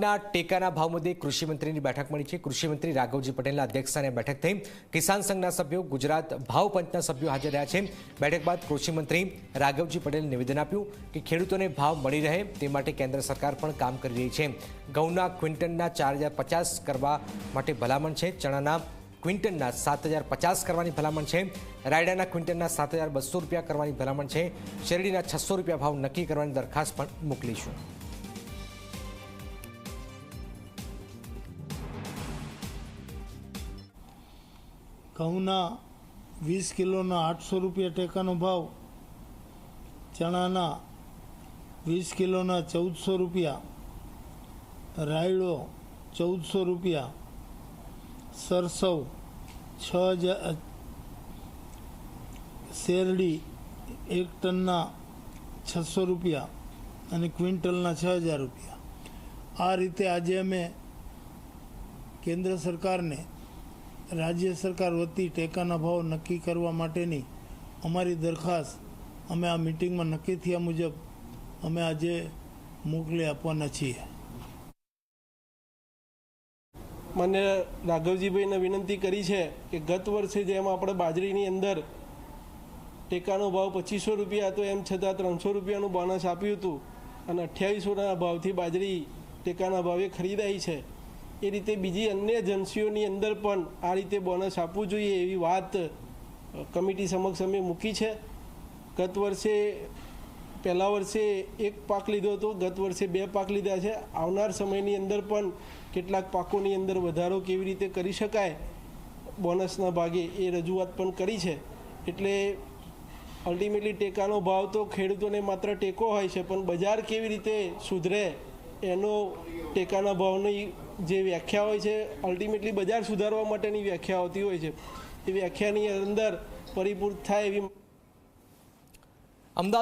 પાકના ટેકાના ભાવ મુદ્દે કૃષિમંત્રીની બેઠક મળી છે. કૃષિમંત્રી રાઘવજી પટેલના અધ્યક્ષસ્થાને બેઠક થઈ કિસાન સંઘના સભ્યો, ગુજરાત ભાવ પંચના સભ્યો હાજર રહ્યા છે. બેઠક બાદ કૃષિમંત્રી રાઘવજી પટેલે નિવેદન આપ્યું કે ખેડૂતોને ભાવ મળી રહે તે માટે કેન્દ્ર સરકાર પણ કામ કરી રહી છે. ઘઉંના ક્વિન્ટલના ચાર હજાર પચાસ કરવા માટે ભલામણ છે. ચણાના ક્વિન્ટલના સાત હજાર પચાસ કરવાની ભલામણ છે. રાયડાના ક્વિન્ટલના સાત હજાર બસો રૂપિયા કરવાની ભલામણ છે. શેરડીના છસો રૂપિયા ભાવ નક્કી કરવાની દરખાસ્ત પણ મોકલીશું ઘઉંના વીસ કિલોના આઠસો રૂપિયા ટેકાનો ભાવ, ચણાના વીસ કિલોના ચૌદસો રૂપિયા, રાયડો ચૌદસો રૂપિયા, સરસવ છ હજાર શેરડી એક ટનના છસો રૂપિયા અને ક્વિન્ટલના છ હજાર રૂપિયા. આ રીતે આજે અમે કેન્દ્ર સરકારને રાજ્ય સરકાર વતી ટેકાના ભાવ નક્કી કરવા માટેની અમારી દરખાસ્ત અમે આ મિટિંગમાં નક્કી થયા મુજબ અમે આજે મોકલી આપવાના છીએ. મને રાઘવજીભાઈને વિનંતી કરી છે કે ગત વર્ષે જેમ આપણે બાજરીની અંદર ટેકાનો ભાવ પચીસો રૂપિયા હતો, એમ છતાં ત્રણસો રૂપિયાનું બોનસ આપ્યું હતું અને અઠ્યાવીસોના ભાવથી બાજરી ટેકાના ભાવે ખરીદાઈ છે. એ રીતે બીજી અન્ય એજન્સીઓની અંદર પણ આ રીતે બોનસ આપવું જોઈએ એવી વાત કમિટી સમક્ષ અમે મૂકી છે. ગત વર્ષે, પહેલા વર્ષે એક પાક લીધો હતો, ગત વર્ષે બે પાક લીધા છે. આવનાર સમયની અંદર પણ કેટલાક પાકોની અંદર વધારો કેવી રીતે કરી શકાય, બોનસના ભાગે એ રજૂઆત પણ કરી છે. એટલે અલ્ટિમેટલી ટેકાનો ભાવ તો ખેડૂતોને માત્ર ટેકો હોય છે, પણ બજાર કેવી રીતે સુધરે એનો ટેકાના ભાવની જે વ્યાખ્યા હોય છે અલ્ટિમેટલી બજાર સુધારવા માટેની વ્યાખ્યા હોતી હોય છે. એ વ્યાખ્યાની અંદર પરિપૂર્ણ થાય એવી અમદાવાદ